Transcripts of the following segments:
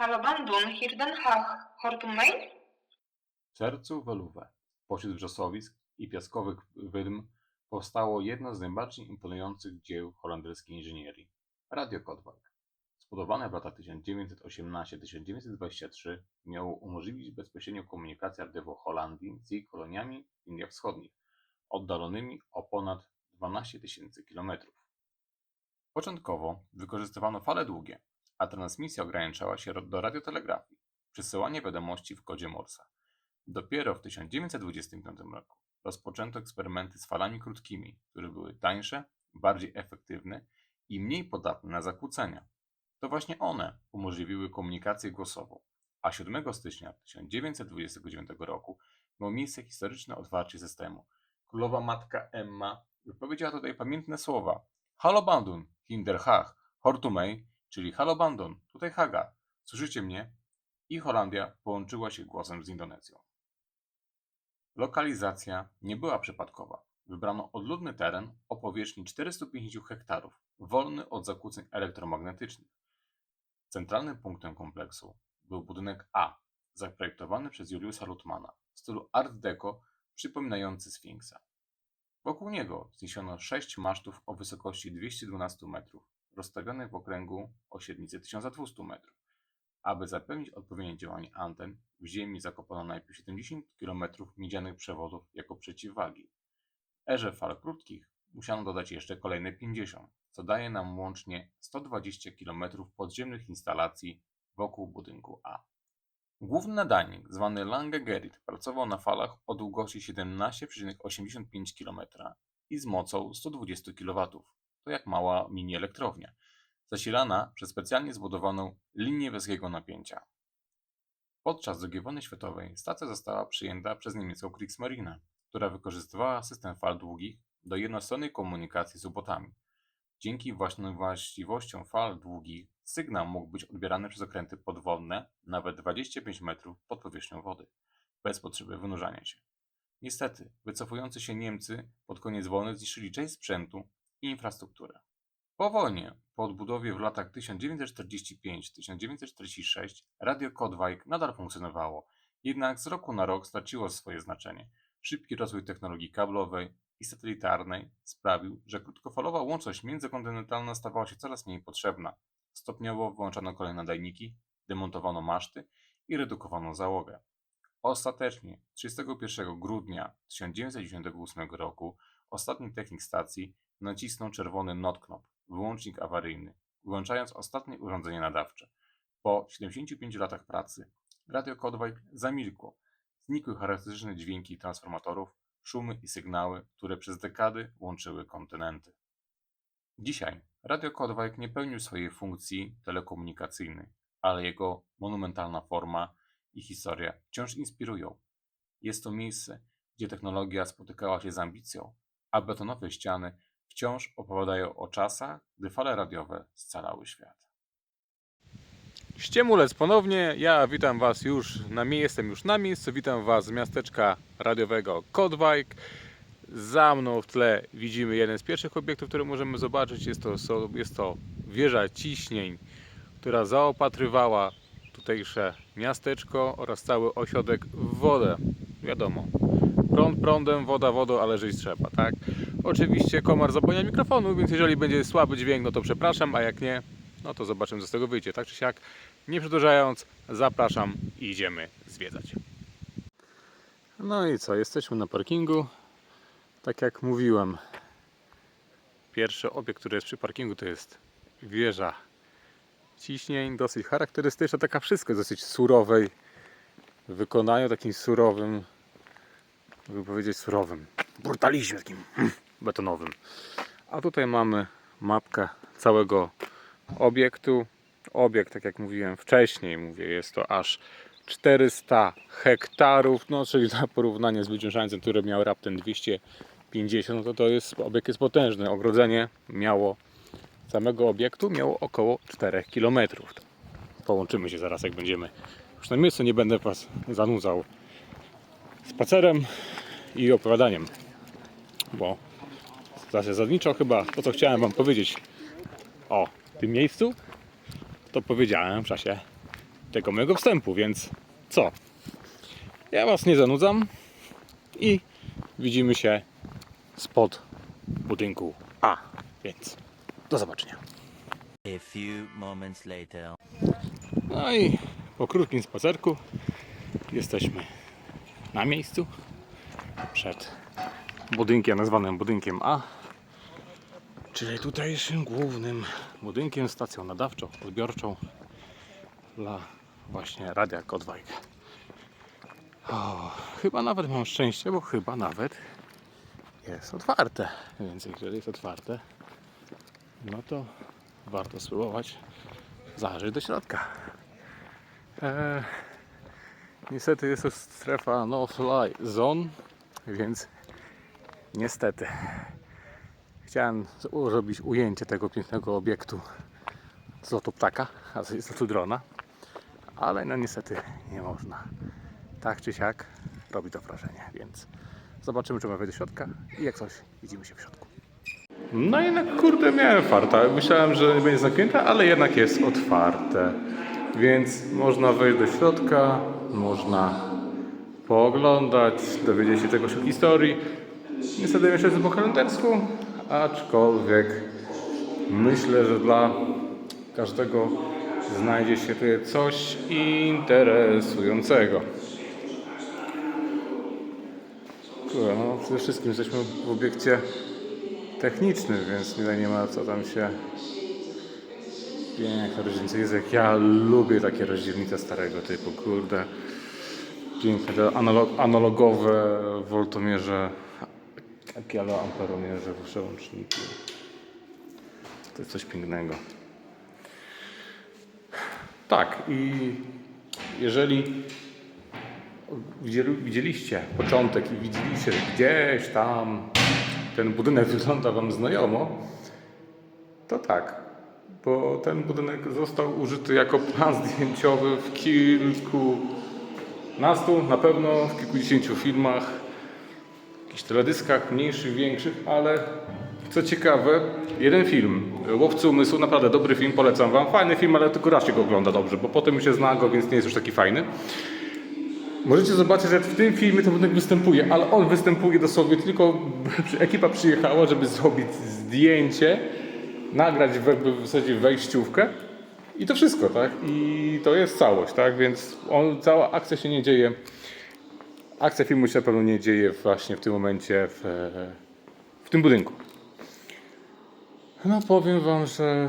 Halobandun hier Den Haag. Hoort u mij? W sercu Woluwe, pośród wrzosowisk i piaskowych wydm, powstało jedno z najbardziej imponujących dzieł holenderskiej inżynierii Radio Kodwijk. Zbudowane w latach 1918-1923 miało umożliwić bezpośrednią komunikację radiowo Holandii z jej koloniami w Indiach Wschodnich, oddalonymi o ponad 12 tysięcy kilometrów. Początkowo wykorzystywano fale długie, a transmisja ograniczała się do radiotelegrafii, przesyłanie wiadomości w kodzie Morsa. Dopiero w 1925 roku rozpoczęto eksperymenty z falami krótkimi, które były tańsze, bardziej efektywne i mniej podatne na zakłócenia. To właśnie one umożliwiły komunikację głosową, a 7 stycznia 1929 roku miało miejsce historyczne otwarcie systemu. Królowa matka Emma wypowiedziała tutaj pamiętne słowa Halo Bandun, Hinder Haag, Hortumej, czyli Halo Bandun, tutaj Haga, słyszycie mnie? I Holandia połączyła się głosem z Indonezją. Lokalizacja nie była przypadkowa. Wybrano odludny teren o powierzchni 450 hektarów, wolny od zakłóceń elektromagnetycznych. Centralnym punktem kompleksu był budynek A, zaprojektowany przez Juliusa Lutmana w stylu Art Deco przypominający Sfinksa. Wokół niego wzniesiono sześć masztów o wysokości 212 metrów, rozstawionych w okręgu o średnicy 1200 metrów. Aby zapewnić odpowiednie działanie anten, w ziemi zakopano najpierw 70 km miedzianych przewodów jako przeciwwagi. Erze fal krótkich musiano dodać jeszcze kolejne 50, co daje nam łącznie 120 km podziemnych instalacji wokół budynku A. Główny nadajnik, zwany Lange Gerrit, pracował na falach o długości 17,85 km i z mocą 120 kW. To jak mała mini elektrownia zasilana przez specjalnie zbudowaną linię wysokiego napięcia. Podczas II wojny światowej stacja została przyjęta przez niemiecką Kriegsmarine, która wykorzystywała system fal długich do jednostronnej komunikacji z ubotami. Dzięki właśnie właściwościom fal długich sygnał mógł być odbierany przez okręty podwodne nawet 25 metrów pod powierzchnią wody, bez potrzeby wynurzania się. Niestety, wycofujący się Niemcy pod koniec wojny zniszczyli część sprzętu i infrastrukturę. Po wojnie, po odbudowie w latach 1945-1946 Radio Kodwijk nadal funkcjonowało, jednak z roku na rok straciło swoje znaczenie. Szybki rozwój technologii kablowej i satelitarnej sprawił, że krótkofalowa łączność międzykontynentalna stawała się coraz mniej potrzebna. Stopniowo wyłączano kolejne nadajniki, demontowano maszty i redukowano załogę. Ostatecznie 31 grudnia 1998 roku ostatni technik stacji nacisnął czerwony not-knop, wyłącznik awaryjny, wyłączając ostatnie urządzenie nadawcze. Po 75 latach pracy Radio Kodwijk zamilkło. Znikły charakterystyczne dźwięki transformatorów, szumy i sygnały, które przez dekady łączyły kontynenty. Dzisiaj Radio Kodwijk nie pełnił swojej funkcji telekomunikacyjnej, ale jego monumentalna forma i historia wciąż inspirują. Jest to miejsce, gdzie technologia spotykała się z ambicją, a betonowe ściany wciąż opowiadają o czasach, gdy fale radiowe scalały świat. Ściemulec ponownie. Ja witam Was już na miejscu, jestem już na miejscu. Witam Was z miasteczka radiowego Kodwijk. Za mną w tle widzimy jeden z pierwszych obiektów, które możemy zobaczyć. Jest to, jest to wieża ciśnień, która zaopatrywała tutejsze miasteczko oraz cały ośrodek w wodę. Wiadomo, prąd prądem, woda wodą, ale żyć trzeba, tak? Oczywiście komar zapomniał mikrofonu, więc jeżeli będzie słaby dźwięk, no to przepraszam, a jak nie, no to zobaczymy co z tego wyjdzie. Tak czy siak, nie przedłużając, zapraszam i idziemy zwiedzać. No i co, jesteśmy na parkingu. Tak jak mówiłem, pierwszy obiekt, który jest przy parkingu to jest wieża ciśnień, dosyć charakterystyczna, taka wszystko dosyć surowej wykonaniu, takim surowym, jakby powiedzieć surowym, brutalizmie takim betonowym. A tutaj mamy mapkę całego obiektu. Obiekt, tak jak mówiłem wcześniej, mówię, jest to aż 400 hektarów, no czyli na porównanie z wyciążańcem, który miał raptem 250, no to to jest, obiekt jest potężny. Ogrodzenie miało, samego obiektu miało około 4 km. Połączymy się zaraz, jak będziemy już na miejscu, nie będę Was zanudzał spacerem i opowiadaniem, bo zasadniczo chyba to, co chciałem Wam powiedzieć o tym miejscu, to powiedziałem w czasie tego mojego wstępu, więc co? Ja Was nie zanudzam i widzimy się spod budynku A, więc do zobaczenia. A few moments later. No i po krótkim spacerku jesteśmy na miejscu przed budynkiem nazwanym budynkiem A, czyli tutejszym głównym budynkiem, stacją nadawczą, odbiorczą dla właśnie Radia Kodwajk. Chyba nawet mam szczęście, bo chyba nawet jest otwarte, więc jeżeli jest otwarte, no to warto spróbować zajrzeć do środka. Eee, niestety jest to strefa no fly zone, więc niestety chciałem zrobić ujęcie tego pięknego obiektu z lotu ptaka, a z lotu drona, ale no niestety nie można. Tak czy siak robi to wrażenie, więc zobaczymy czy mamy wejść do środka i jak coś widzimy się w środku. No jednak kurde miałem farta. Myślałem, że nie będzie zamknięte, ale jednak jest otwarte. Więc można wejść do środka, można pooglądać, dowiedzieć się czegoś o historii. Niestety jeszcze po kalendarsku, aczkolwiek myślę, że dla każdego znajdzie się tutaj coś interesującego. No przede wszystkim jesteśmy w obiekcie techniczny, więc tutaj nie ma co tam się. Piękna różnica jest jak ja lubię takie rozdzielnice starego typu, kurde. Piękne te analog, analogowe woltomierze, amperomierze, przełączniki. To jest coś pięknego. Tak i jeżeli widzieli- widzieliście początek i widzieliście, że gdzieś tam ten budynek wygląda Wam znajomo, to tak, bo ten budynek został użyty jako plan zdjęciowy w kilkunastu, na pewno w kilkudziesięciu filmach, jakichś teledyskach mniejszych, większych, ale co ciekawe, jeden film, Łowcy Umysłu, naprawdę dobry film, polecam Wam. Fajny film, ale tylko raz się go ogląda dobrze, bo potem już się zna go, więc nie jest już taki fajny. Możecie zobaczyć, że w tym filmie ten budynek występuje, ale on występuje dosłownie tylko ekipa przyjechała, żeby zrobić zdjęcie, nagrać w, w zasadzie wejściówkę i to wszystko, tak? I to jest całość, tak? Więc on, cała akcja się nie dzieje. Akcja filmu się na pewno nie dzieje właśnie w tym momencie w, w tym budynku. No powiem wam, że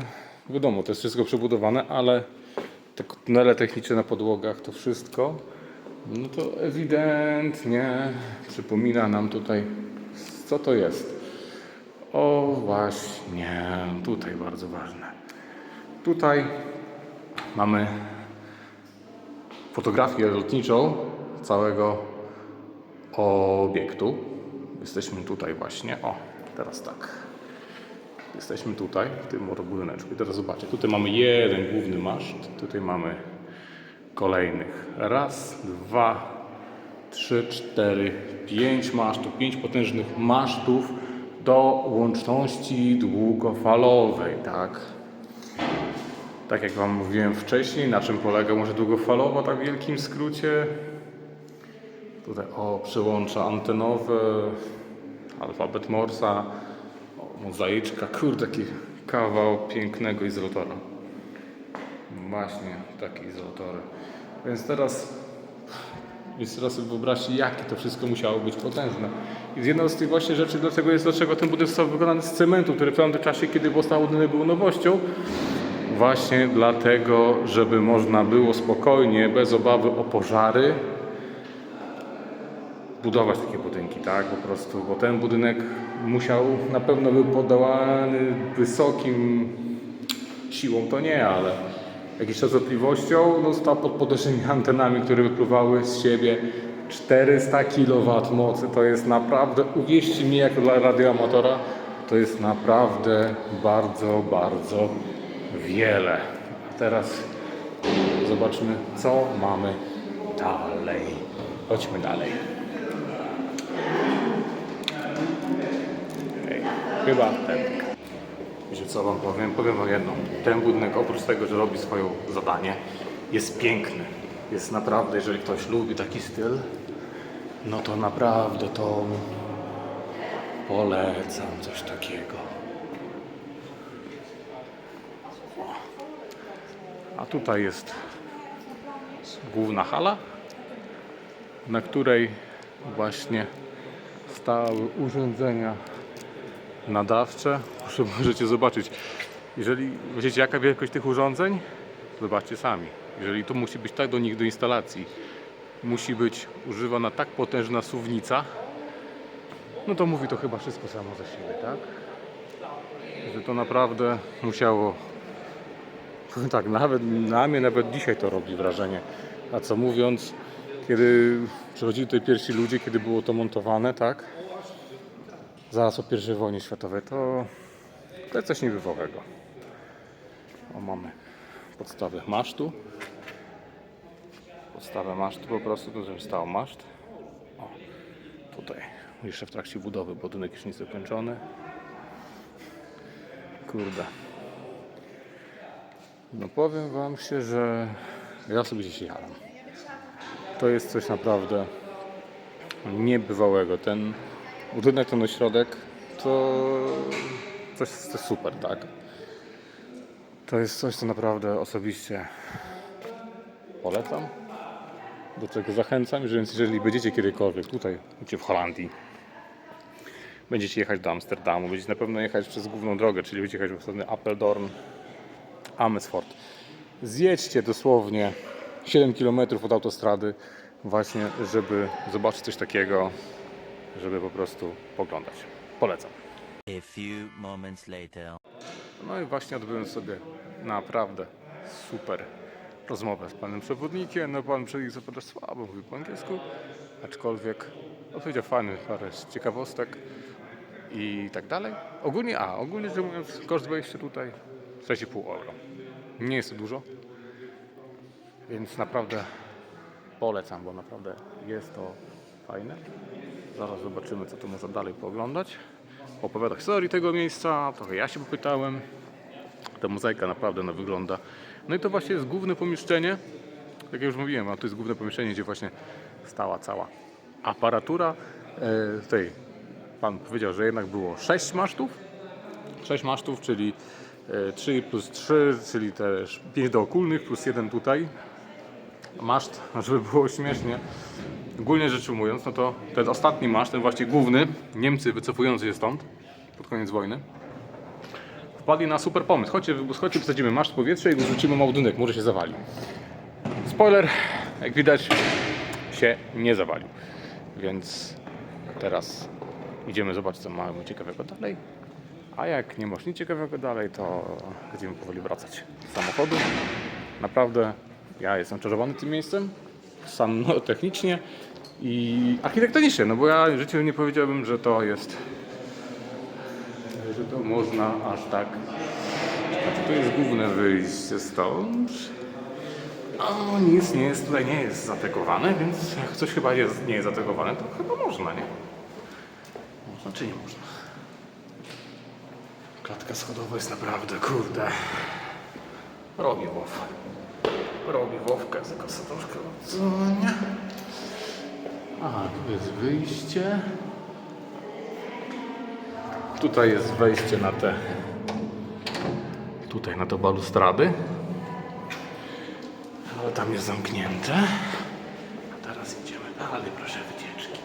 wiadomo, to jest wszystko przebudowane, ale te tunele techniczne na podłogach, to wszystko, no to ewidentnie przypomina nam tutaj, co to jest. O właśnie, tutaj bardzo ważne. Tutaj mamy fotografię lotniczą całego obiektu. Jesteśmy tutaj właśnie. O, teraz tak. Jesteśmy tutaj, w tym oto budyneczku. I teraz zobaczcie, tutaj mamy jeden główny maszt, tutaj mamy kolejnych. Raz, dwa, trzy, cztery, pięć masztów, pięć potężnych masztów do łączności długofalowej, tak? Tak jak Wam mówiłem wcześniej, na czym polega może długofalowa, tak w wielkim skrócie. Tutaj o, przełącza antenowe, alfabet Morsa, o, mozaiczka, kurde, taki kawał pięknego izolatora. Właśnie, takie izolatory. Więc teraz, więc teraz sobie wyobraźcie, jakie to wszystko musiało być potężne. I z jedną z tych właśnie rzeczy, dlaczego jest, dlaczego ten budynek został wykonany z cementu, który w tamtym czasie, kiedy powstał budynek, był nowością, właśnie dlatego, żeby można było spokojnie, bez obawy o pożary, budować takie budynki, tak? Po prostu, bo ten budynek musiał na pewno był poddawany wysokim siłą, to nie, ale jakąś częstotliwością no, stał pod podeszłymi antenami, które wypływały z siebie 400 kW mocy. To jest naprawdę, uwierzcie mi, jako dla radioamatora, to jest naprawdę bardzo, bardzo wiele. A teraz zobaczmy, co mamy dalej. Chodźmy dalej. Chyba ten. Wiecie co wam powiem? Powiem wam jedno. Ten budynek oprócz tego, że robi swoje zadanie, jest piękny. Jest naprawdę, jeżeli ktoś lubi taki styl, no to naprawdę to polecam coś takiego. A tutaj jest główna hala, na której właśnie stały urządzenia nadawcze. Proszę, możecie zobaczyć. Jeżeli wiecie jaka wielkość tych urządzeń, zobaczcie sami. Jeżeli to musi być tak do nich do instalacji, musi być używana tak potężna suwnica, no to mówi to chyba wszystko samo za siebie, tak? Że to naprawdę musiało tak, nawet na mnie nawet dzisiaj to robi wrażenie. A co mówiąc, kiedy przychodzili tutaj pierwsi ludzie, kiedy było to montowane, tak? Zaraz po I wojnie światowej, to, to jest coś niebywałego. O, mamy podstawę masztu. Podstawę masztu po prostu, tu już stał maszt. O, tutaj jeszcze w trakcie budowy, budynek już nie jest zakończony. Kurde. No powiem Wam się, że ja sobie dzisiaj jaram. To jest coś naprawdę niebywałego. Ten budynek, ten ośrodek to coś to jest super, tak? To jest coś, co naprawdę osobiście polecam. Do czego zachęcam, że więc jeżeli będziecie kiedykolwiek tutaj, gdzie w Holandii, będziecie jechać do Amsterdamu, będziecie na pewno jechać przez główną drogę, czyli będziecie jechać w stronę Apeldoorn, Amersfoort. Zjedźcie dosłownie 7 km od autostrady właśnie, żeby zobaczyć coś takiego, żeby po prostu poglądać. Polecam. A few moments later. No i właśnie odbyłem sobie naprawdę super rozmowę z panem przewodnikiem. No pan przewodnik zapytał słabo, mówił po angielsku, aczkolwiek odpowiedział fajny parę ciekawostek i tak dalej. Ogólnie, a ogólnie rzecz mówiąc, koszt wejścia tutaj 6,5 euro. Nie jest to dużo, więc naprawdę polecam, bo naprawdę jest to fajne. Zaraz zobaczymy, co tu można dalej pooglądać. Opowiada historii tego miejsca, trochę ja się popytałem. Ta mozaika naprawdę no, wygląda. No i to właśnie jest główne pomieszczenie. Tak jak już mówiłem, a to jest główne pomieszczenie, gdzie właśnie stała cała aparatura. E, tej, pan powiedział, że jednak było 6 masztów. 6 masztów, czyli e, 3 plus 3, czyli też 5 dookólnych plus 1 tutaj. Maszt, żeby było śmiesznie. Ogólnie rzecz ujmując, no to ten ostatni maszt, ten właśnie główny, Niemcy wycofujący się stąd pod koniec wojny, wpadli na super pomysł. Chodźcie, chodźcie wsadzimy maszt w powietrze i wrzucimy mały budynek, może się zawali. Spoiler, jak widać, się nie zawalił. Więc teraz idziemy zobaczyć, co mamy ciekawego dalej. A jak nie masz nic ciekawego dalej, to będziemy powoli wracać z samochodu. Naprawdę ja jestem czarowany tym miejscem. Sam no, technicznie i architektonicznie, no bo ja w życiu nie powiedziałbym, że to jest, że to można aż tak. Znaczy, to jest główne wyjście stąd. O, nic nie jest, tutaj nie jest zategowane, więc jak coś chyba jest, nie jest zategowane, to chyba można, nie? Można czy nie można? Klatka schodowa jest naprawdę, kurde. Robi WoW. Robi WoWkę, tylko sobie troszkę odsłonię. Aha, tu jest wyjście. Tutaj jest wejście na te... Tutaj na te balustrady. Ale tam jest zamknięte. A teraz idziemy dalej, proszę wycieczki.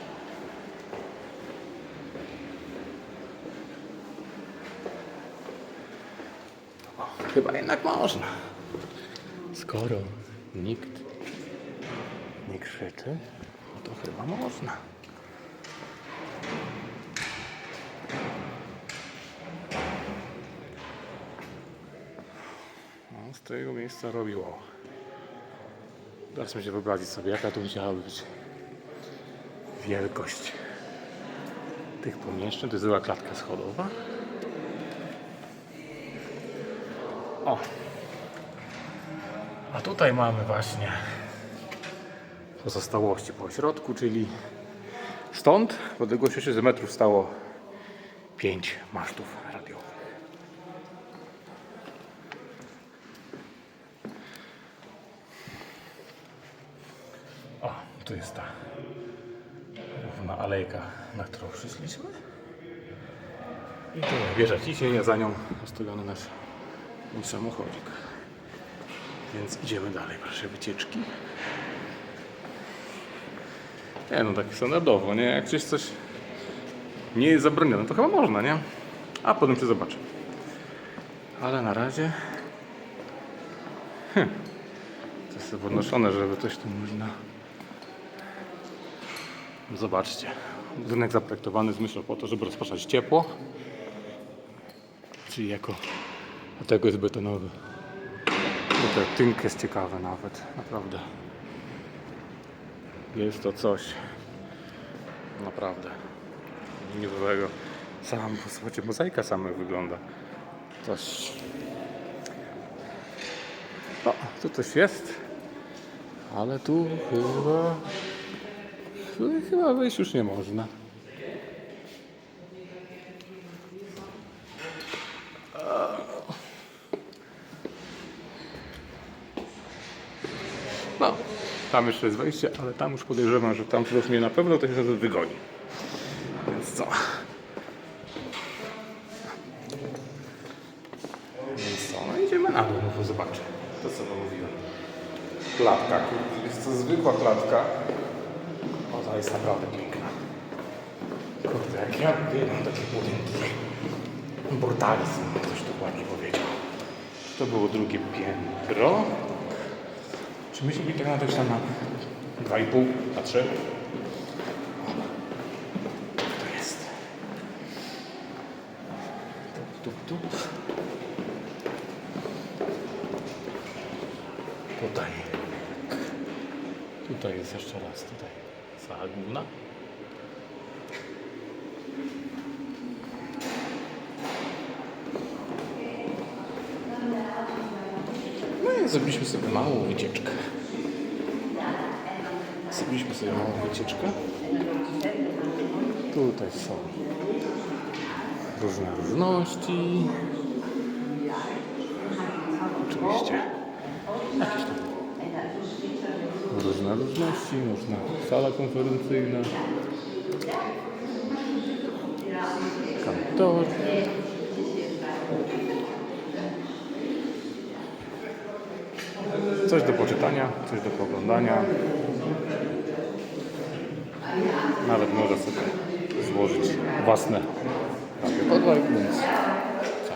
O, chyba jednak można. Skoro nikt nie krzyczy, no to chyba można. No, z tego miejsca robiło. Teraz mi się wyobrazić sobie, jaka tu musiała być wielkość tych pomieszczeń. To jest była klatka schodowa. O! A tutaj mamy właśnie pozostałości po środku, czyli stąd w odległości 6 metrów stało 5 masztów radiowych. O, tu jest ta główna alejka, na którą przyszliśmy. I tu wieża ciśnienia, za nią postawiony nasz samochodzik. Więc idziemy dalej, proszę wycieczki. Nie no, tak standardowo, nie? Jak gdzieś coś nie jest zabronione, to chyba można, nie? A potem się zobaczy. Ale na razie... Hm. To jest podnoszone, żeby coś tu można... Zobaczcie. Budynek zaprojektowany z myślą po to, żeby rozpraszać ciepło. Czyli jako... Dlatego jest betonowy. Tutaj tynk jest ciekawy nawet, naprawdę. Jest to coś naprawdę niezłego. Sam, słuchajcie, mozaika sama wygląda. Coś. O, tu coś jest. Ale tu chyba. Chyba wejść już nie można. No, tam jeszcze jest wejście, ale tam już podejrzewam, że tam ktoś mnie na pewno to się wygoni. Więc co? Więc co? No idziemy na dół, no zobaczę. To co wam mówiłem. Klatka, jest to zwykła klatka. O, to jest naprawdę piękna. Kurde, jak ja uwielbiam takie budynki. Brutalizm, ktoś dokładnie powiedział. To było drugie piętro. Czy myśmy byli tak na też tam na 2,5, na 3? To jest. Tup, tup. Tutaj. Tutaj jest jeszcze raz, tutaj. Sala główna. Zrobiliśmy sobie małą wycieczkę. Zrobiliśmy sobie małą wycieczkę. Tutaj są różne różności. Oczywiście różne różności, można sala konferencyjna, kantor. Coś do poczytania, coś do pooglądania. Nawet można sobie złożyć własne radio więc co?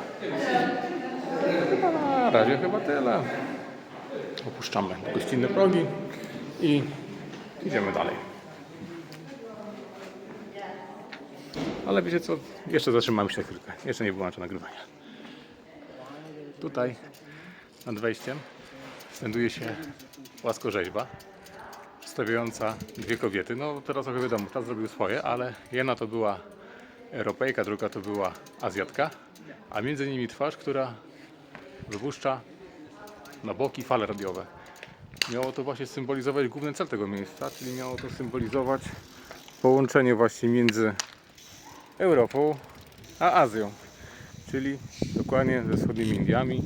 Chyba na razie chyba tyle. Opuszczamy gościnne progi i idziemy dalej. Ale wiecie co? Jeszcze zatrzymamy się na chwilkę. Jeszcze nie wyłączę nagrywania. Tutaj nad wejściem znajduje się płaskorzeźba stawiająca dwie kobiety. No teraz trochę wiadomo, ta zrobił swoje, ale jedna to była Europejka, druga to była Azjatka, a między nimi twarz, która wypuszcza na boki fale radiowe. Miało to właśnie symbolizować główny cel tego miejsca, czyli miało to symbolizować połączenie właśnie między Europą a Azją, czyli dokładnie ze wschodnimi Indiami,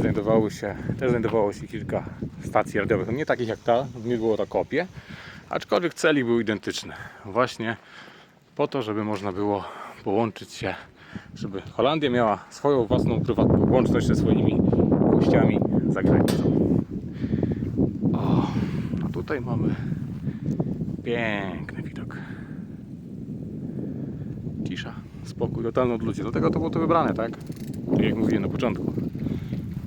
znajdowały się, też znajdowało się kilka stacji radiowych, no nie takich jak ta, nie było to kopie, aczkolwiek celi były identyczne. Właśnie po to, żeby można było połączyć się, żeby Holandia miała swoją własną prywatną łączność ze swoimi gościami za granicą. O, a tutaj mamy piękny widok. Cisza, spokój, totalny od ludzi. Dlatego to było to wybrane, tak? Tak jak mówiłem na początku.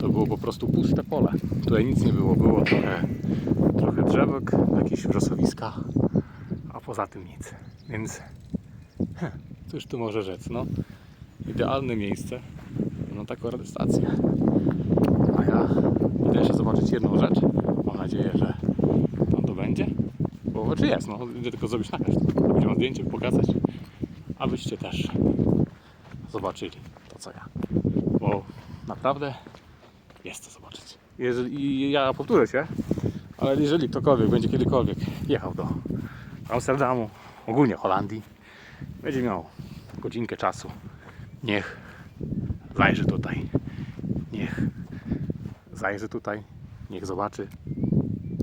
To było po prostu puste pole. Tutaj nic nie było. Było trochę, trochę drzewek, jakieś wrzosowiska, a poza tym nic. Więc heh, cóż tu może rzec, no. Idealne miejsce na taką radystację. A ja idę jeszcze zobaczyć jedną rzecz. Mam nadzieję, że tam to będzie. Bo czy jest, no idę tylko zrobić nakaz. Zrobić wam zdjęcie, pokazać. Abyście też zobaczyli to co ja. Bo naprawdę jest to zobaczyć. Jeżeli, ja powtórzę się, ale jeżeli ktokolwiek będzie kiedykolwiek jechał do Amsterdamu, ogólnie Holandii, będzie miał godzinkę czasu, niech zajrzy tutaj. Niech zajrzy tutaj, niech zobaczy,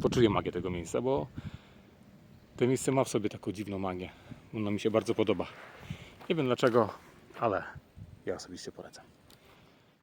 poczuje magię tego miejsca, bo To miejsce ma w sobie taką dziwną magię. Ono mi się bardzo podoba. Nie wiem dlaczego, ale ja osobiście polecam.